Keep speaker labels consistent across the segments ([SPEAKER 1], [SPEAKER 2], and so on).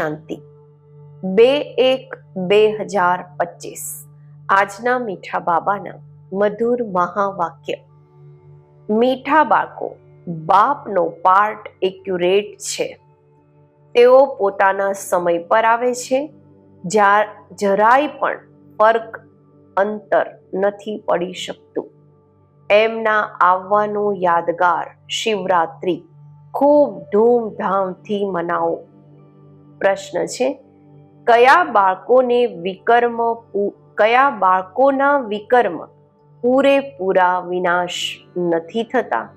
[SPEAKER 1] શાંતિ. બે એક બે હજાર પચીસ. આજના મીઠા બાબાના મધુર મહાવાક્ય. મીઠા બાળકો, બાપનો પાર્ટ એક્યુરેટ છે. તેઓ પોતાના સમય પર આવે છે, જ્યાં જરાય પણ ફર્ક અંતર નથી પડી શકતું. એમના આવવાનો યાદગાર શિવરાત્રિ ખૂબ ધૂમધામથી મનાવો. પ્રશ્ન છે, કયા બાળકોને વિકર્મ કયા બાળકોના વિકર્મ પૂરેપૂરા વિનાશ નથી થતા?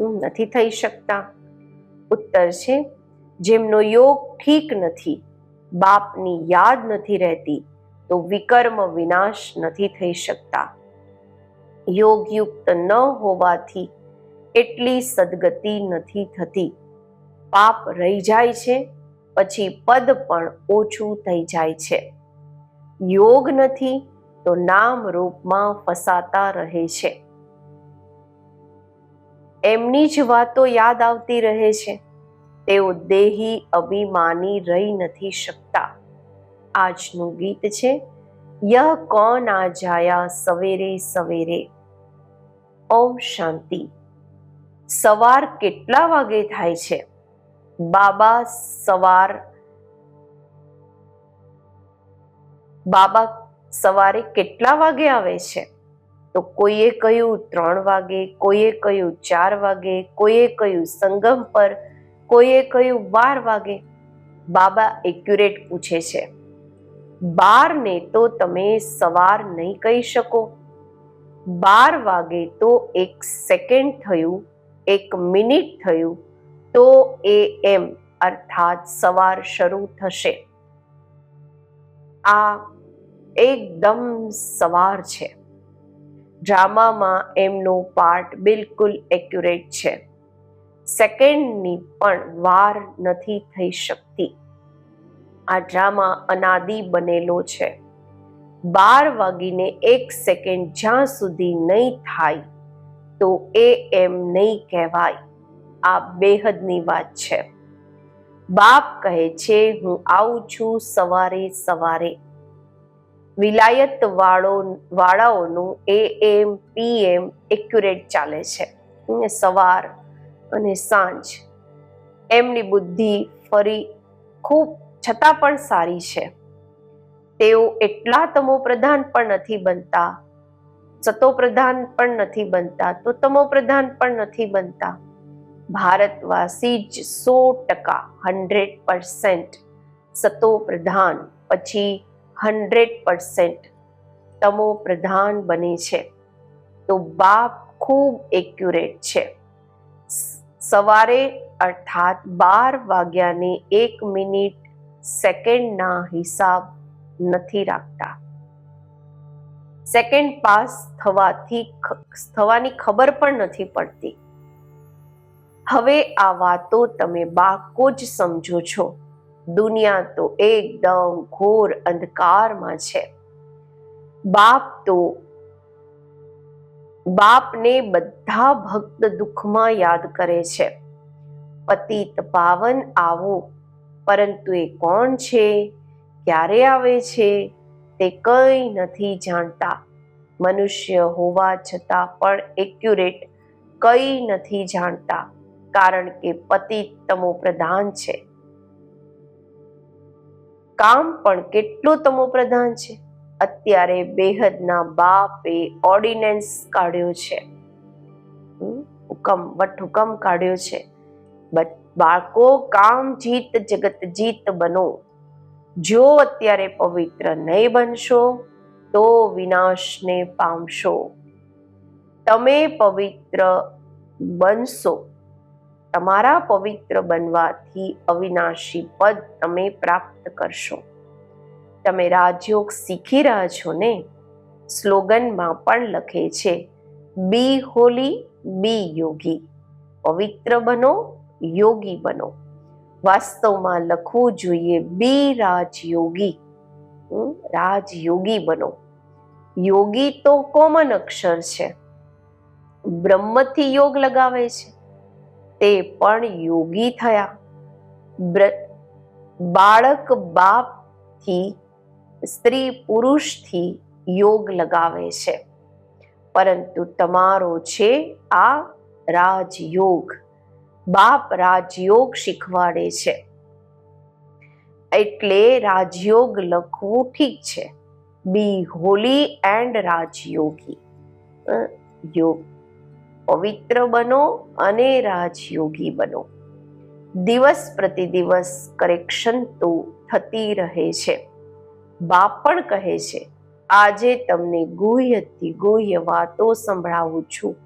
[SPEAKER 1] નથી થઈ શકતા. ઉત્તર છે, જેમનો યોગ ઠીક નથી, બાપની યાદ નથી રહેતી, તો વિકર્મ વિનાશ નથી થઈ શકતા. યોગયુક્ત ન હોવાથી એટલી સદગતિ નથી થતી. પાપ રહી જાય છે પછી પદ પણ ઓછું થઈ જાય છે. યોગ નથી તો નામ રૂપમાં ફસાતા રહે છે. એમની જ વાતો યાદ આવતી રહે છે. તેઓ દેહી અભિમાની રહી નથી શકતા. આજનું ગીત છે, યહ કોણ આ જાયા સવેરે સવેરે? ઓમ શાંતિ. સવાર કેટલા વાગે થાય છે? બાબા સવાર, બાબા સવારે કેટલા વાગે આવે છે? તો કોઈએ કહ્યું ત્રણ વાગે, કોઈએ કહ્યું ચાર વાગે, કોઈએ કહ્યું સંગમ પર, કોઈએ કહ્યું બાર વાગે. બાબા એક્યુરેટ પૂછે છે બાર ને તો તમે સવાર નહીં કહી શકો. બાર વાગે તો એક સેકન્ડ થયું, એક મિનિટ થયું તો એ એમ અર્થાત સવાર શરૂ થશે. આ એકદમ સવાર છે. ડ્રામામાં એમનો પાર્ટ બિલકુલ એક્યુરેટ છે. સેકન્ડની પણ વાર નથી થઈ શકતી. આ ડ્રામા અનાદિ બનેલો છે. બાર વાગીને એક સેકન્ડ જ્યાં સુધી નહીં થાય, તો એ એમ નહીં કહેવાય. આ બેહદની વાત છે. બાપ કહે છે, હું આવું છું સવારે સવારે. વિલાયત વાળો વાળાઓનું એ એમ પીએમ એક્યુરેટ ચાલે છે. સવાર અને સાંજ એમની બુદ્ધિ ફરી ખૂબ, છતાં પણ સારી છે. તેઓ એટલા તમો પ્રધાન પણ નથી બનતા, સતો પ્રધાન પણ નથી બનતા, તો તમો પ્રધાન પણ નથી બનતા. ભારતવાસી જ સો ટકા, હંડ્રેડ પરસેન્ટ સતો પ્રધાન, પછી હંડ્રેડ પરસેન્ટ તમો પ્રધાન બને છે. તો બાપ ખૂબ એક્યુરેટ છે. સવારે અર્થાત બાર વાગ્યાને એક મિનિટ સેકન્ડના હિસાબ નથી રાખતા. સેકન્ડ પાસ થવાથી થવાની ખબર પણ નથી પડતી. હવે આ વાતો તમે બાકો જ સમજો છો. દુનિયા તો એકદમ ઘોર અંધકારમાં છે. બાપ તો બાપને બધા ભક્ત દુઃખમાં યાદ કરે છે. પતિત પાવન આવો, પરંતુ એ કોણ છે? ક્યારે આવે છે? તે કંઈ નથી જાણતા. મનુષ્ય હોવા છતાં પણ એક્યુરેટ કંઈ નથી જાણતા. કારણ કે પતિ તમો પ્રધાન છે. કામ પણ કેટલું તમો પ્રધાન છે. અત્યારે બેહદના બાપે ઓર્ડિનન્સ કાઢ્યો છે. હુકમ, વટહુકમ કાઢ્યો છે. બાળકો કામ જીત, જગત જીત બનો. જો અત્યારે પવિત્ર નહીં બનશો, તો વિનાશને પામશો. તમે પવિત્ર બનશો. તમારા પવિત્ર બનવાથી અવિનાશી પદ તમે પ્રાપ્ત કરશો. તમે રાજયોગ શીખી રહ્યા છો ને? સ્લોગનમાં પણ લખે છે બી હોલી બી યોગી પવિત્ર બનો, યોગી બનો. વાસ્તવમાં લખવું જોઈએ બી રાજયોગી. રાજયોગી બનો. યોગી તો કોમન અક્ષર છે. બ્રહ્મથી યોગ લગાવે છે. તે પણ યોગી થયા. બાળક બાપથી, સ્ત્રી પુરુષથી યોગ લગાવે છે. પરંતુ તમારો છે આ રાજયોગ. બાપ રાજયોગ શીખવાડે છે. એટલે રાજયોગ લખવું ઠીક છે. Be holy and Rajyogi. Yoga. પવિત્ર બનો અને રાજયોગી બનો. દિવસ પ્રતિ દિવસ કરેક્શન તો થતી રહે છે. બાપ પણ કહે છે, આજે તમને ગુહ્યથી ગુહ્ય વાતો સંભળાવું છું.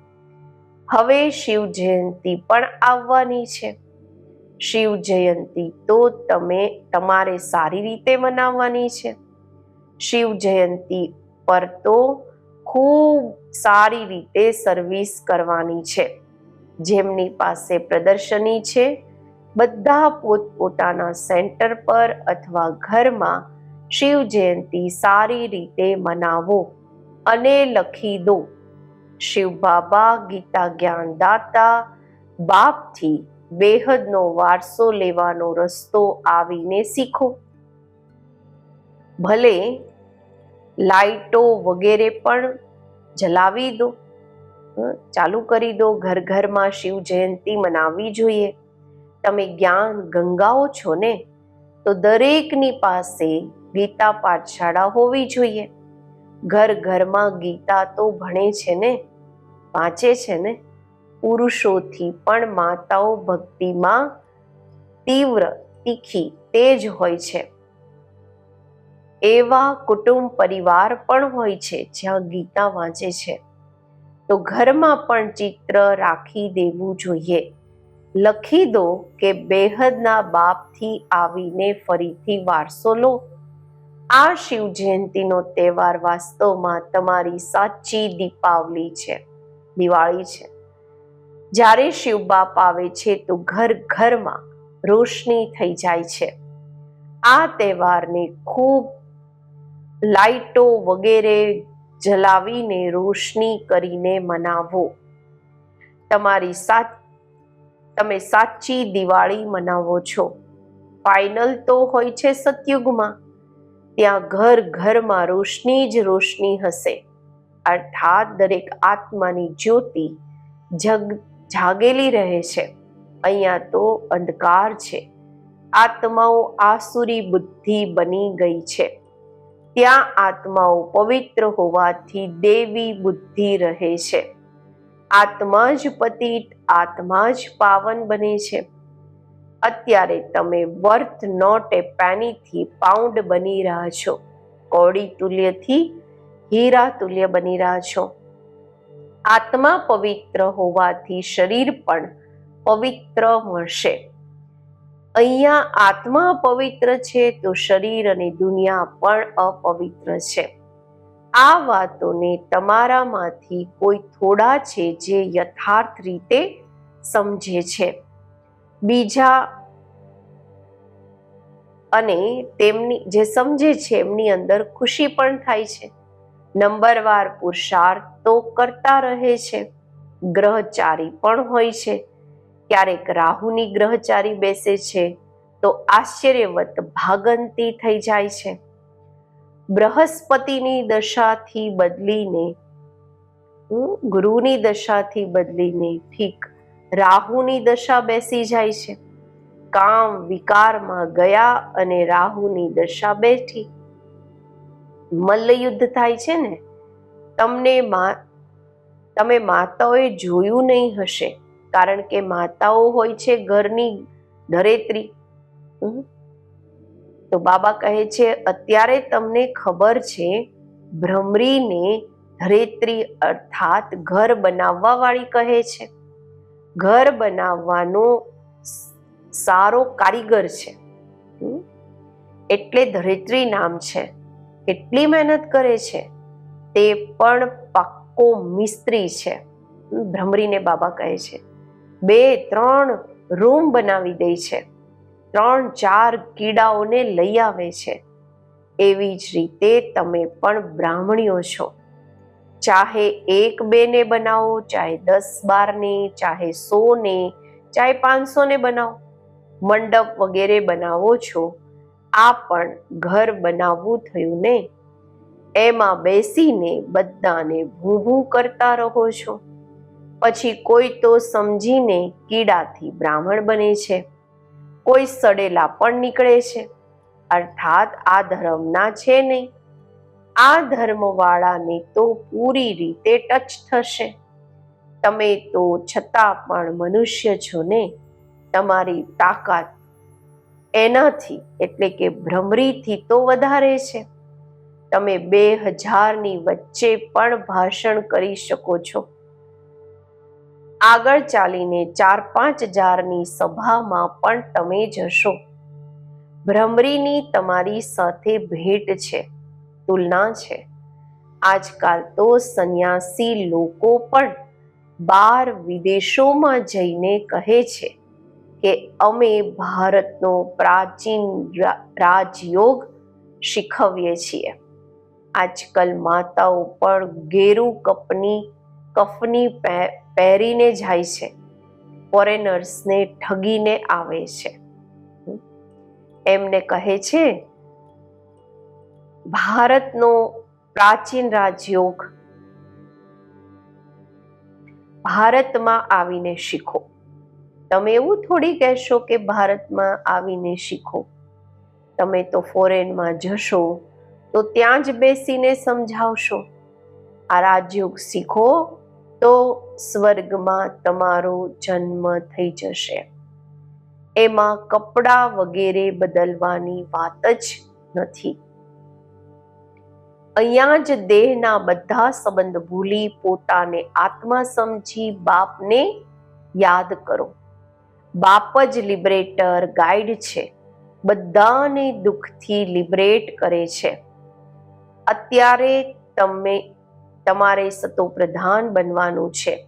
[SPEAKER 1] હવે શિવ જયંતિ પણ આવવાની છે. શિવ જયંતિ તો તમે તમારે સારી રીતે મનાવવાની છે. શિવ જયંતિ પર તો ખૂબ સારી રીતે સર્વિસ કરવાની છે. જેમની પાસે પ્રદર્શની છે, બધા પોતપોતાના સેન્ટર પર અથવા ઘરમાં શિવ જયંતિ સારી રીતે મનાવો અને લખી દો. શિવ બાબા, ગીતા જ્ઞાનદાતા બાપથી બેહદનો વારસો લેવાનો રસ્તો આવીને શીખો. ભલે લાઈટો વગેરે પણ જલાવી દો. ચાલુ કરી દો. ઘર ઘરમાં શિવ જયંતિ મનાવવી જોઈએ. તમે જ્ઞાન ગંગાઓ છો ને, તો દરેકની પાસે ગીતા પાઠશાળા હોવી જોઈએ. ઘર ઘરમાં ગીતા તો ભણે છે ને, વાંચે છે ને, પુરુષોથી પણ માતાઓ ભક્તિમાં તીવ્ર, તીખી, તેજ હોય છે. એવા કુટુંબ પરિવાર પણ હોય છે જ્યાં ગીતા વાંચે છે. તો ઘરમાં પણ ચિત્ર રાખી દેવું જોઈએ. લખી દો કે બેહદના બાપથી આવીને ફરીથી વારસો લો. આ શિવ જયંતીનો તહેવાર વાસ્તવમાં તમારી સાચી દીપાવલી છે, દિવાળી છે. જ્યારે શિવ બાપ આવે છે તો ઘર ઘરમાં રોશની થઈ જાય છે. આ તહેવારને ખૂબ લાઈટો વગેરે જલાવીને રોશની કરીને મનાવો. તમારી સાચ, તમે સાચી દિવાળી મનાવો છો. ફાઇનલ તો હોય છે સતયુગમાં. ત્યાં ઘર ઘરમાં રોશની જ રોશની હશે. અર્થાત દરેક આત્માની જ્યોતિ જગ, જાગેલી રહે છે. અહીંયા તો અંધકાર છે. આત્માઓ આસુરી બુદ્ધિ બની ગઈ છે. ત્યાં આત્માઓ પવિત્ર હોવાથી દેવી બુદ્ધિ રહે છે. આત્મા જ પતિત, આત્મા જ પાવન બને છે. અત્યારે તમે વર્થ નોટ એ પેનીથી પાઉન્ડ બની રહ્યા છો. કોડી તુલ્યથી હીરા તુલ્ય બની રહ્યા છો. આત્મા પવિત્ર હોવાથી શરીર પણ પવિત્ર મળશે. અહીંયા આત્મા પવિત્ર છે તો શરીર અને દુનિયા પણ અપવિત્ર છે. આ વાતોને તમારામાંથી કોઈ થોડા છે જે યથાર્થ રીતે સમજે છે. બીજા અને તેમની, જે સમજે છે એમની અંદર ખુશી પણ થાય છે. નંબરવાર પુરુષાર્થ તો કરતા રહે છે. ગ્રહચારી પણ હોય છે. ક્યારેક રાહુની ગ્રહચારી બેસે છે, તો આશ્ચર્યવત ભાગંતી થઈ જાય છે. બૃહસ્પતિની દશાથી બદલીને ગુરુની દશાથી બદલીને ઠીક રાહુની દશા બેસી જાય છે. કામ વિકારમાં ગયા અને રાહુની દશા બેઠી. મલ્લયુદ્ધ થાય છે ને, તમને તમે માતાઓએ જોયું નહીં હશે. કારણ કે માતાઓ હોય છે ઘરની ધરેત્રી. તો બાબા કહે છે, અત્યારે તમને ખબર છે, ભ્રમરીને ધરેત્રી અર્થાત ઘર બનાવવા વાળી કહે છે. ઘર બનાવવાનો સારો કારીગર છે. એટલે ધરેત્રી નામ છે. કેટલી મહેનત કરે છે. તે પણ પાક્કો મિસ્ત્રી છે. ભ્રમરીને બાબા કહે છે. બે, ત્રણ રૂમ બનાવી દે છે. ત્રણ, ચાર કીડાઓને લઈ આવે છે. એવી જ રીતે તમે પણ બ્રાહ્મણીઓ છો. ચાહે એક બે ને બનાવો, ચાહે દસ બાર ને ચાહે સો ને ચાહે પાંચસો ને બનાવો. મંડપ વગેરે બનાવો છો, આ પણ ઘર બનાવવું થયું ને? એમાં બેસીને બધાને ભૂ ભૂ કરતા રહો છો. પછી કોઈ તો સમજીને કીડાથી બ્રાહ્મણ બને છે. કોઈ સડેલા પણ નીકળે છે. અર્થાત આ ધર્મના છે નહીં. આ ધર્મવાળાને તો પૂરી રીતે ટચ થશે. તમે તો છતાં પણ મનુષ્ય છો ને? તમારી તાકાત એનાથી એટલે કે ભ્રમરીથી તો વધારે છે. તમે બે હજારની વચ્ચે પણ ભાષણ કરી શકો છો. આગળ ચાલીને ચાર પાંચ હજારની સભામાં પણ તમે જશો ભ્રમરીની તમારી સાથે ભેટ છે, તુલના છે. આજકાલ તો સંન્યાસી લોકો પણ બાર વિદેશોમાં જઈને કહે છે કે અમે ભારતનો પ્રાચીન રાજયોગ શીખવીએ છીએ. આજકાલ માતાઓ પણ ગેરુ કપની કફની પહે- પહેરીને જાય છે. ફોરેનર્સને ઠગીને આવે છે. એમને કહે છે, ભારતનો પ્રાચીન રાજયોગ ભારતમાં આવીને શીખો. તમે એવું થોડી કહેશો કે ભારતમાં આવીને શીખો? તમે તો ફોરેનમાં જશો, તો ત્યાં જ બેસીને સમજાવશો. આ રાજયોગ શીખો તો સ્વર્ગમાં તમારો જન્મ થઈ જશે. એમાં કપડાં વગેરે બદલવાની વાત જ નથી. અહીંયા જ દેહના બધા સંબંધ ભૂલી પોતાને આત્મા સમજી બાપને યાદ કરો. બાપ જ લિબરેટર, ગાઈડ છે. બધાને દુઃખથી લિબરેટ કરે છે. અત્યારે તમે તમારે સતો પ્રધાન બનવાનું છે.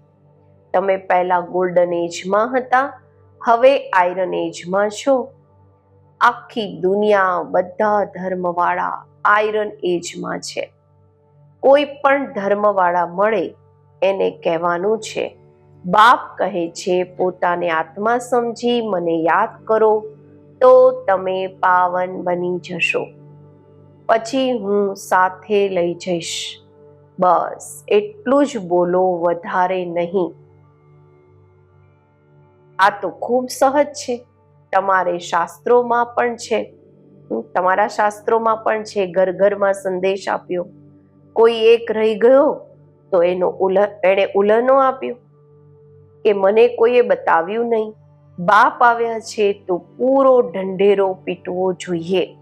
[SPEAKER 1] તમે પહેલા ગોલ્ડન એજમાં હતા, હવે આયરન એજમાં છો. આખી દુનિયા બધા ધર્મવાળા આયરન એજમાં છે. કોઈ પણ ધર્મવાળા મળે એને કહેવાનું છે, બાપ કહે છે પોતાને આત્મા સમજી, મને યાદ કરો, તો તમે પાવન બની જશો. પછી હું સાથે લઈ જઈશ. બસ, એટલું જ બોલો, વધારે નહીં. આ તો ખૂબ સહજ છે. તમારે શાસ્ત્રોમાં પણ છે. તમારા શાસ્ત્રોમાં પણ છે. ઘર ઘરમાં સંદેશ આપ્યો. કોઈ એક રહી ગયો તો એનો ઉલ, એણે ઉલનો આપ્યો કે મને કોઈએ બતાવ્યું નહીં. બાપ આવ્યા છે તો પૂરો ઢંઢેરો પીટવો જોઈએ.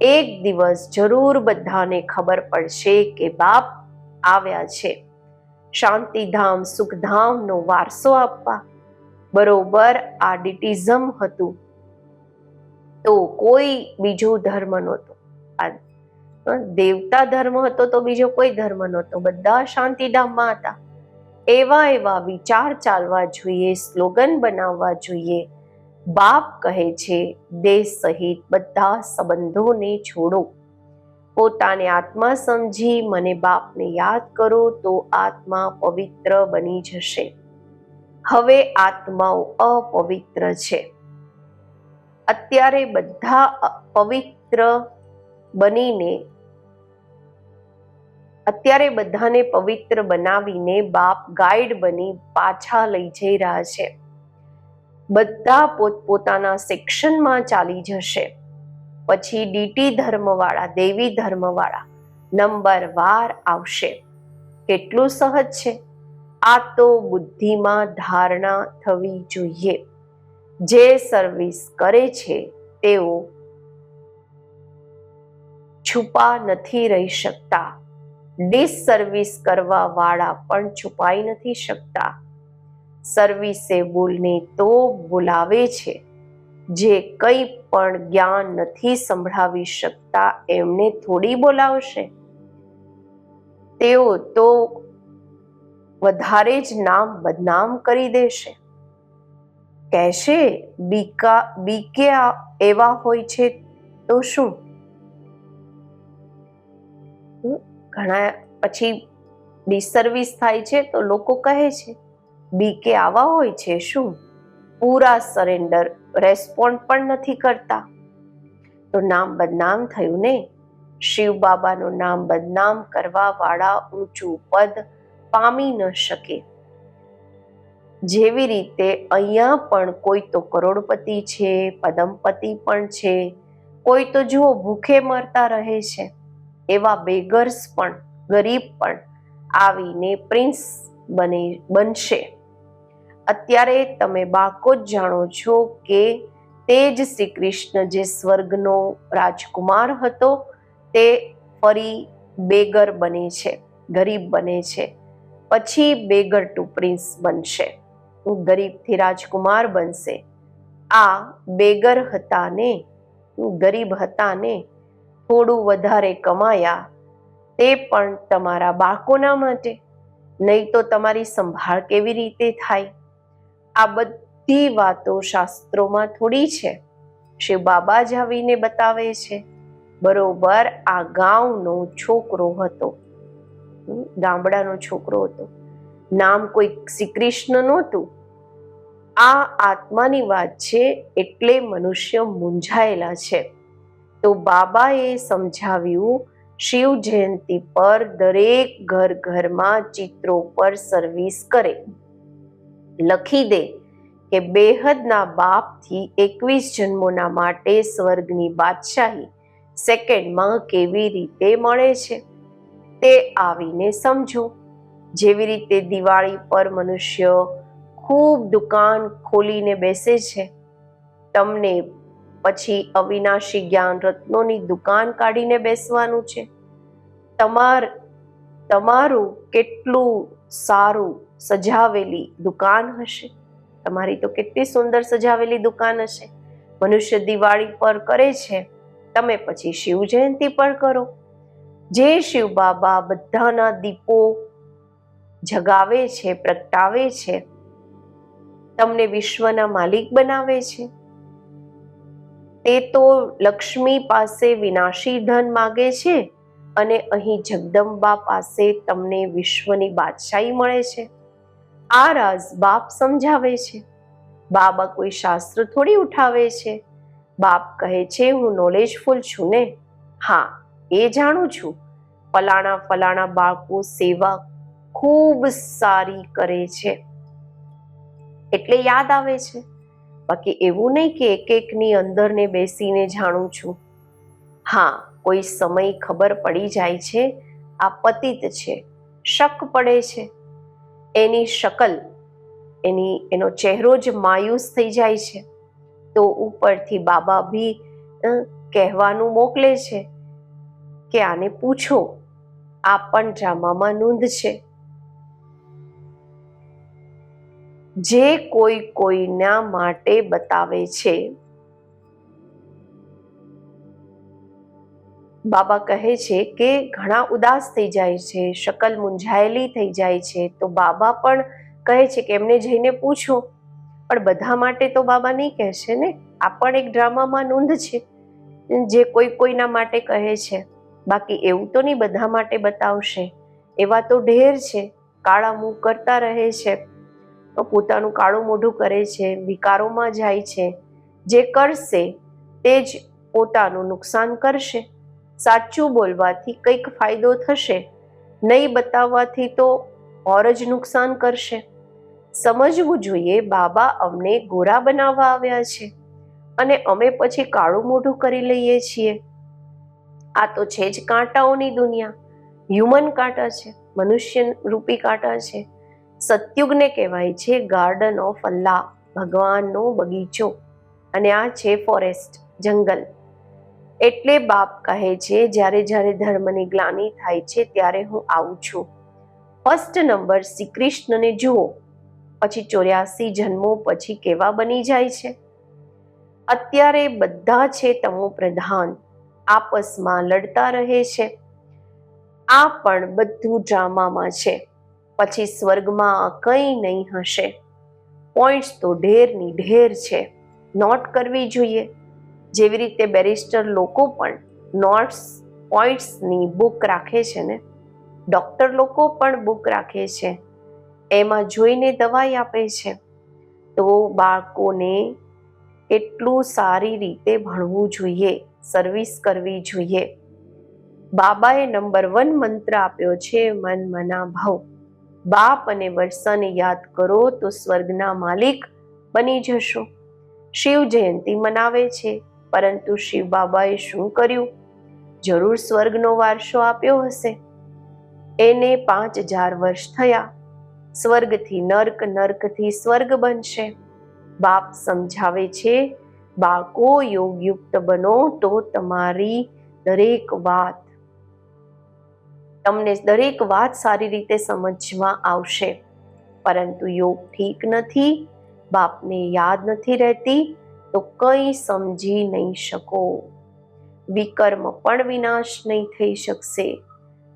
[SPEAKER 1] એક દિવસ જરૂર બધાને ખબર પડશે કે બાપ આવ્યા છે. શાંતિધામ, સુખધામનો વારસો આપવા. બરોબર, આ ડિટિઝમ હતું. તો કોઈ બીજો ધર્મ નહોતો. આ દેવતા ધર્મ હતો તો બીજો કોઈ ધર્મ નહોતો. બધા શાંતિધામમાં હતા. એવા એવા વિચાર ચાલવા જોઈએ, સ્લોગન બનાવવા જોઈએ. બાપ કહે છે દેહ સહિત બધા સંબંધોને છોડો. પોતાને આત્મા સમજી મને બાપને યાદ કરો તો આત્મા પવિત્ર બની જશે. હવે આત્માઓ અપવિત્ર છે. અત્યારે બધા પવિત્ર બનીને, અત્યારે બધાને પવિત્ર બનાવીને બાપ ગાઈડ બની પાછા લઈ જઈ રહ્યા છે. બધા પોતપોતાના સેક્શનમાં ચાલી જશે. પછી ડીટી ધર્મવાળા, દેવી ધર્મવાળા, નંબર વાર આવશે. કેટલું સહજ છે? આ તો બુદ્ધિમાં ધારણા થવી જોઈએ. જે સર્વિસ કરે છે, તેઓ છુપા નથી રહી શકતા. ડિસસર્વિસ કરવા વાળા પણ છુપાઈ નથી શકતા. સર્વિસેબુલને તો બોલાવે છે. જે કંઈ પણ જ્ઞાન નથી સંભળાવી શકતા, એમને થોડી બોલાવશે? તેઓ તો વધારે જ નામ બદનામ કરી દેશે. કહેશે, બીકા, બીકે એવા હોય છે તો શું? ઘણા પછી ડિસર્વિસ થાય છે તો લોકો કહે છે, બીકે આવા હોય છે શું? પૂરા સરેન્ડર રેસ્પોન્ડ પણ નથી કરતા. તો નામ બદનામ થયું ને? શિવ બાબાનું નામ બદનામ કરવા વાળા ઊંચું પદ પામી ન શકે. જેવી રીતે અહીંયા પણ કોઈ તો કરોડપતિ છે, પદમપતિ પણ છે, કોઈ તો જુઓ ભૂખે મરતા રહે છે, એવા બેગર્સ પણ, ગરીબ પણ આવીને પ્રિન્સ બને, બનશે. અત્યારે તમે બાકો જ જાણો છો કે તે જ શ્રી કૃષ્ણ જે સ્વર્ગનો રાજકુમાર હતો, તે ફરી બેગર બને છે, ગરીબ બને છે. પછી બેગર ટુ પ્રિન્સ બનશે, ગરીબથી રાજકુમાર બનશે. આ બેગર હતા ને, ગરીબ હતા ને, થોડું વધારે કમાયા, તે પણ તમારા બાળકોના માટે. નહીં તો તમારી સંભાળ કેવી રીતે થાય? આ બધી વાતો શાસ્ત્રોમાં થોડી છે. શિવ બાબા જ આવીને બતાવે છે. બરોબર, આ ગામનો છોકરો હતો. ગામડાનો છોકરો હતો. નામ કોઈ શ્રી કૃષ્ણ નહોતું. આ આત્માની વાત છે એટલે મનુષ્ય મૂંઝાયેલા છે. તો બાબાએ સમજાવ્યું, શિવ જયંતિ પર દરેક ઘર ઘરમાં ચિત્રો પર સર્વિસ કરે. લખી દે કે બેહદના બાપથી એકવીસ જન્મોના માટે સ્વર્ગની બાદશાહી સેકન્ડમાં કેવી રીતે મળે છે? તે આવીને સમજો. જેવી રીતે દિવાળી પર મનુષ્ય ખૂબ દુકાન ખોલીને બેસે છે, તમને પછી અવિનાશી જ્ઞાન રત્નોની દુકાન કાઢીને બેસવાનું છે. તમાર તમારું કેટલું સારું સજાવેલી દુકાન હશે? તમારી તો કેટલી સુંદર સજાવેલી દુકાન હશે. મનુષ્ય દિવાળી પર કરે છે. તમે પછી શિવ જયંતી પર કરો. જે શિવ બાબા બધાના દીપો જગાવે છે, પ્રગટાવે છે, તમને વિશ્વના માલિક બનાવે છે. તે તો લક્ષ્મી પાસે વિનાશી ધન માગે છે. અને અહીં જગદંબા પાસે તમને વિશ્વની બાદશાહી મળે છે. આ રાઝ બાપ સમજાવે છે. બાબા કોઈ શાસ્ત્ર થોડી ઉઠાવે છે. બાપ કહે છે, હું નોલેજફુલ છું ને? હા, એ જાણું છું. ફલાણા ફલાણા બાળકો સેવા ખૂબ સારી કરે છે. એટલે યાદ આવે છે. બાકી એવું નહીં કે એક એકની અંદરને બેસીને જાણું છું. હા કોઈ સમય ખબર પડી જાય છે આ પતિત છે, શક પડે છે. એની શકલ, એની, એનો ચહેરો જ માયુસ થઈ જાય છે. તો ઉપરથી બાબા બી કહેવાનું મોકલે છે કે આને પૂછો, આ પણ ડ્રામામાં નોંધ છે. જે કોઈ કોઈના માટે બતાવે છે બાબા કહે છે કે ઘણા ઉદાસ થઈ જાય છે, શકલ મૂંઝાયેલી થઈ જાય છે. તો બાબા પણ કહે છે કે એમને જઈને પૂછો. પણ બધા માટે તો બાબા નહીં કહેશે ને? આ પણ એક ડ્રામામાં નોંધ છે. જે કોઈ કોઈના માટે કહે છે. બાકી એવું તો નહીં બધા માટે બતાવશે. એવા તો ઢેર છે. કાળા મુખ કરતા રહે છે. પોતાનું કાળું મોઢું કરે છે. વિકારોમાં જાય છે. જે કરશે તે જ પોતાનું નુકસાન કરશે. સાચું બોલવાથી કંઈક ફાયદો થશે. નહીં બતાવવાથી તો ઓર જ નુકસાન કરશે. સમજવું જોઈએ બાબા અમને ગોરા બનાવવા આવ્યા છે અને અમે પછી કાળું મોઢું કરી લઈએ છીએ. આ તો છે જ કાંટાઓની દુનિયા. હ્યુમન કાંટા છે, મનુષ્ય રૂપી કાંટા છે. સત્યુગને કહેવાય છે ગાર્ડન ઓફ અલ્લાહ, ભગવાનનો બગીચો. અને આ છે ફોરેસ્ટ, જંગલ. એટલે બાપ કહે છે, જ્યારે જ્યારે ધર્મની ગ્લાની થાય છે, ત્યારે હું આવું છું. ફર્સ્ટ નંબર, શ્રી કૃષ્ણને જુઓ. પછી ચોર્યાસી જન્મો, પછી કેવા બની જાય છે? અત્યારે બધા છે તમો પ્રધાન. આપસમાં લડતા રહે છે. આ પણ બધું ડ્રામામાં છે. પછી સ્વર્ગમાં કંઈ નહીં હશે. પોઈન્ટ્સ તો ઢેરની ઢેર છે. નોટ કરવી જોઈએ. જેવી રીતે બેરિસ્ટર લોકો પણ નોટ્સ પોઈન્ટ્સની બુક રાખે છે ને, ડૉક્ટર લોકો પણ બુક રાખે છે. એમાં જોઈને દવાઈ આપે છે. તો બાળકોને કેટલું સારી રીતે ભણવું જોઈએ સર્વિસ કરવી જોઈએ. બાબાએ નંબર વન મંત્ર આપ્યો છે, મન મના ભાવ બાપ અને વર્ષાને યાદ કરો તો સ્વર્ગના માલિક બની જશો. શિવ જયંતિ મનાવે છે. પરંતુ શિવ બાબાએ શું કર્યું? જરૂર સ્વર્ગનો વારસો આપ્યો હશે. એને પાંચ હજાર વર્ષ થયા. સ્વર્ગથી નર્ક નર્કથી સ્વર્ગ બનશે. બાપ સમજાવે છે, બાળકો, યોગયુક્ત બનો તો તમારી દરેક વાત તમને દરેક વાત સારી રીતે સમજમાં આવશે. પરંતુ યોગ ઠીક નથી, બાપને યાદ નથી રહેતી તો કંઈ સમજી નહીં શકો. વિકર્મ પણ વિનાશ નહીં થઈ શકશે.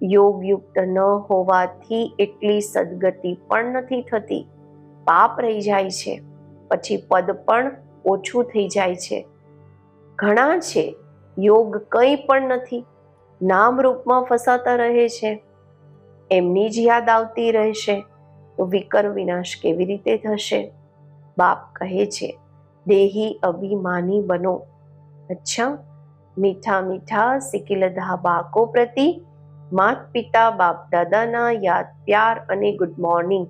[SPEAKER 1] યોગયુક્ત ન હોવાથી એટલી સદગતિ પણ નથી થતી. પાપ રહી જાય છે, પછી પદ પણ ઓછું થઈ જાય છે. ઘણા છે, યોગ કંઈ પણ નથી, નામ રૂપમાં ફસાતા રહે છે. એમની જ યાદ આવતી રહેશે, તો વિકર્મ વિનાશ કેવી રીતે થશે? બાપ કહે છે દેહી અભિમાની બનો. અચ્છા. મીઠા મીઠા સિકિલધા બાકો પ્રતિ. માત પિતા બાપ દાદાના યાદ પ્યાર અને ગુડ મોર્નિંગ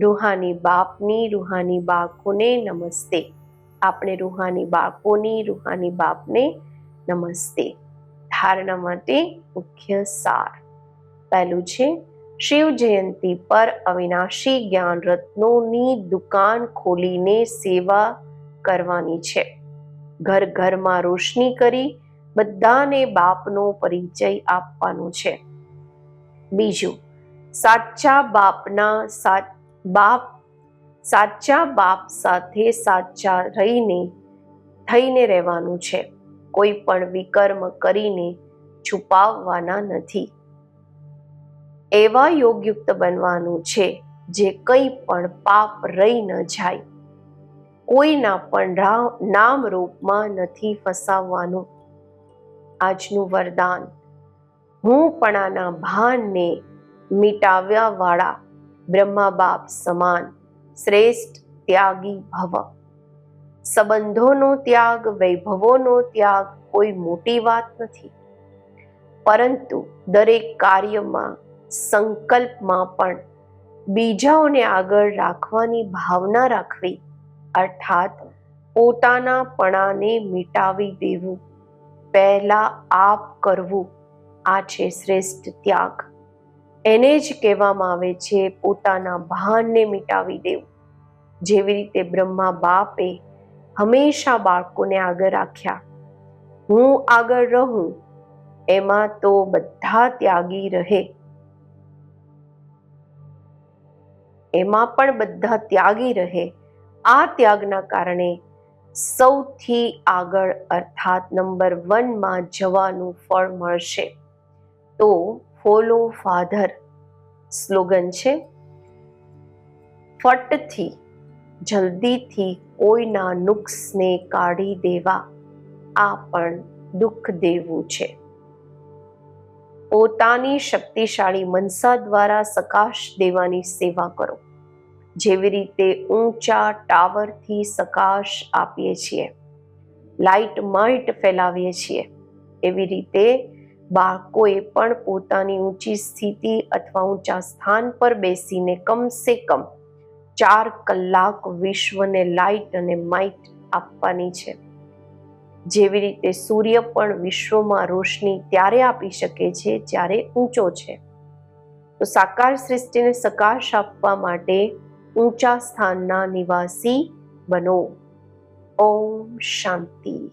[SPEAKER 1] રૂહાની બાપની રૂહાની બાળકોને નમસ્તે. આપણે રૂહાની બાળકોની રૂહાની બાપને નમસ્તે. ધારણા માટે મુખ્ય સાર. પહેલું છે, શિવ જયંતી પર અવિનાશી જ્ઞાન રત્નોની દુકાન ખોલીને સેવા કરવાની છે. ઘર ઘરમાં રોશની કરી બધાને બાપનો પરિચય આપવાનો છે. બીજું, સાચા બાપના બાપ, સાચા બાપ સાથે સાચા રહીને, થઈને રહેવાનું છે. કોઈ પણ વિકર્મ કરીને છુપાવવાના નથી. એવા યોગયુક્ત બનવાનું છે જે કંઈ પણ પાપ રહી ન જાય. કોઈના પણ નામ રૂપમાં નથી ફસાવવાનું. આજનું વરદાન. હું પણાના ભાનને મિટાવ્યા વાળા બ્રહ્મા બાપ સમાન શ્રેષ્ઠ ત્યાગી ભવ. સંબંધોનો ત્યાગ, વૈભવોનો ત્યાગ કોઈ મોટી વાત નથી. પરંતુ દરેક કાર્યમાં, સંકલ્પમાં પણ બીજાઓને આગળ રાખવાની ભાવના રાખવી અર્થાત પોતાના પણાને મિટાવી દેવું. પહેલા આપ કરવું. આ છે શ્રેષ્ઠ ત્યાગ. એને જ કહેવામાં આવે છે, પોતાના ભાનને મિટાવી દેવું. જેવી રીતે બ્રહ્મા બાપે હંમેશા બાળકોને આગળ રાખ્યા. હું આગળ રહું, એમાં તો બધા ત્યાગી રહે. એમાં પણ બધા ત્યાગી રહે. આ ત્યાગના કારણે સૌથી આગળ અર્થાત નંબર વનમાં જવાનું ફળ મળશે. તો ફોલો ફાધર સ્લોગન છે, ફટથી, જલ્દીથી કોઈના નુક્સને કાઢી દેવા, આ પણ દુઃખ દેવું છે. પોતાની શક્તિશાળી મનસા દ્વારા સકાશ દેવાની સેવા કરો. જેવી રીતે ઊંચા ટાવરથી સકાશ આપીએ છીએ. લાઇટ માઇટ ફેલાવીએ છીએ. એવી રીતે બાળકોએ પણ પોતાની ઊંચી સ્થિતિ અથવા ઊંચા સ્થાન પર બેસીને કમસે કમ ચાર કલાક વિશ્વને લાઇટ અને માઇટ આપવાની છે. જેવી રીતે સૂર્ય પણ વિશ્વમાં રોશની ત્યારે આપી શકે છે જ્યારે ઊંચો છે. તો સાકાર સૃષ્ટિને સકાશ આપવા માટે ઊંચા સ્થાનના નિવાસી બનો. ઓમ શાંતિ.